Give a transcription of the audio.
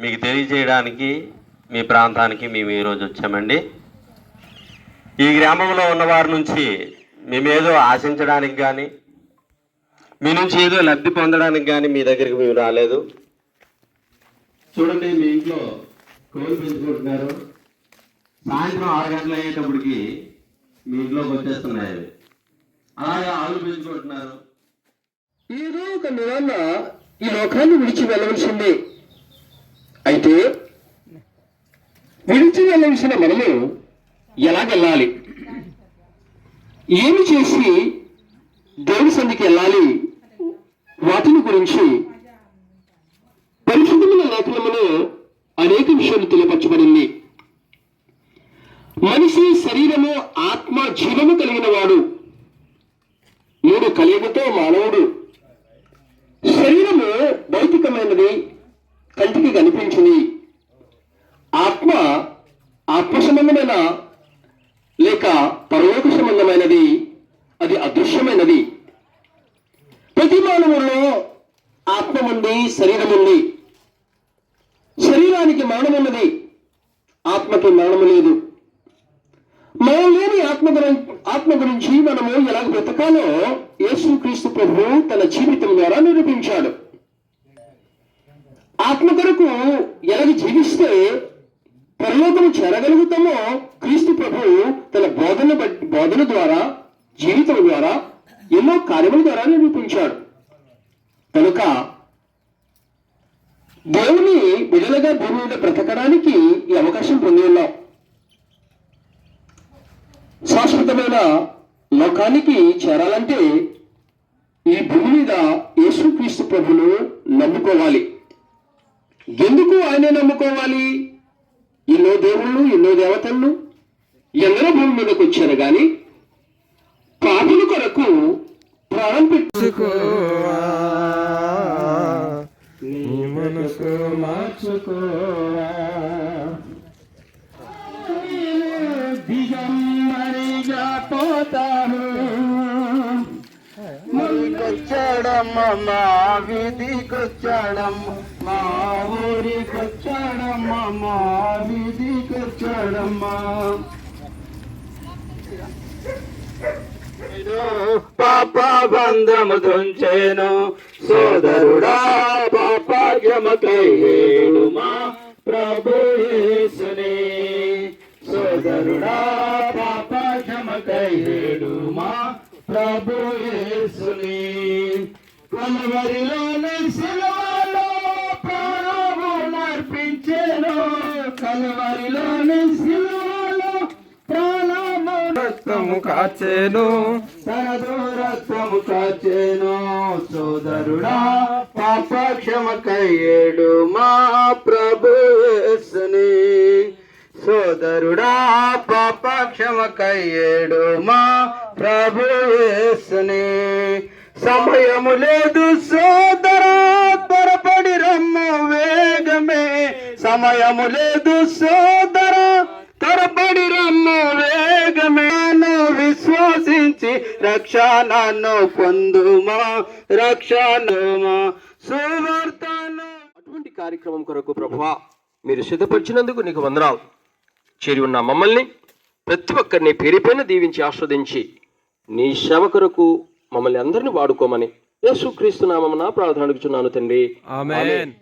మీకు తెలియజేయడానికి మీ ప్రాంతానికి మేము ఈరోజు వచ్చామండి. ఈ గ్రామంలో ఉన్న వారి నుంచి మేమేదో ఆశించడానికి కానీ మీ నుంచి ఏదో లబ్ధి పొందడానికి కానీ మీ దగ్గరికి మేము రాలేదు. చూడండి మీ ఇంట్లో కోళ్ళు పెంచుకుంటున్నారు. సాయంత్రం ఆరు గంటలు అయ్యేటప్పటికి మీ ఇంట్లోకి వచ్చేస్తున్నాయి. అలాగే ఆవులు పెంచుకుంటున్నారు. ఏదో ఒక నిరాన్న ఈ లోకాన్ని విడిచి వెళ్ళవలసిందే. అయితే విడిచి వెళ్ళవలసిన మనము ఎలా వెళ్ళాలి? ఏమి చేసి దేవుని సందికి వెళ్ళాలి? వాటిని గురించి పరిశుద్ధమైన లేఖనములో అనేక విషయాలు తెలియపరచబడింది. మనిషి శరీరము ఆత్మ జీవము కలిగిన వాడు. మూడు కలియుగతో మానవుడు. శరీరము భౌతికమైనది కంటికి కనిపించింది ఆత్మ ఆత్మ సంబంధమైన లేక పరలోక సంబంధమైనది అది అదృశ్యమైనది. ప్రతి మానవుల్లో ఆత్మ ఉంది శరీరం ఉంది శరీరానికి మరణం ఉన్నది ఆత్మకి మరణం లేదు. మనం లేని ఆత్మ గురించి ఆత్మ గురించి మనము ఎలాగ బ్రతకాలో యేసుక్రీస్తు ప్రభు తన జీవితం ద్వారా నిరూపించాడు. ఆత్మ కొరకు ఎలాగ జీవిస్తే పరలోకము చేరగలుగుతామో క్రీస్తు ప్రభు తన బోధన బోధన ద్వారా జీవితం ద్వారా ఎన్నో కార్యముల ద్వారా నిరూపించాడు. కనుక దేవుని బిడలగా భూమి మీద బ్రతకడానికి ఈ అవకాశం పొంది ఉన్నాం. శాశ్వతమైన లోకానికి చేరాలంటే ఈ భూమి మీద యేసుక్రీస్తు ప్రభును నమ్ముకోవాలి. ఎందుకు ఆయనే నమ్ముకోవాలి? ఎన్నో దేవుళ్ళు ఎన్నో దేవతలు ఎందరో భూమి మీదకి వచ్చారు గాని పాపుల కొరకు ప్రాణం పెట్టు నీ మనసు మార్చుకోవా దిగంబరిగా పోతాను. ముందుకొచ్చాడమ్మ మా వీధికొచ్చాడమ్మ. మా ఊరికొచ్చాడమ్మా మా వీధికొచ్చాడమ్మా పాప బంధము దుంచేను సోదరుడా పాప క్షమకయ్యేడు మా ప్రభు యేసునే. సోదరుడా పాప క్షమకయ్యేడు మా ప్రభు యేసునే. కలవరిలోని శిలువలో కలవరిలోని శిలువలో ప్రాణము రక్తము కాచేను. తనదు రక్తము కాచేను. సోదరుడా పాప క్షమకయ్యేడు మా ప్రభు యేసుని. సోదరుడా పాప క్షమకయ్యేడు మా ప్రభు యేసుని. సమయము లేదు సోదరా సమయము లేదు సోదరా. త్వరపడి రమ్ము వేగమే నన్ను విశ్వసించి రక్షణను పొందుమా రక్షణమా సువార్తను. అటువంటి కార్యక్రమం కొరకు ప్రభువా మీరు సిద్ధపరిచినందుకు నీకు వందనాలు. చేరి ఉన్న మమ్మల్ని ప్రతి ఒక్కరిని పేరుపైన దీవించి ఆస్వాదించి నీ శ్రమ కొరకు మమ్మల్ని అందరినీ వాడుకోమని యేసుక్రీస్తు నామమున ప్రార్థన అడుగుచున్నాను తండ్రి. ఆమేన్.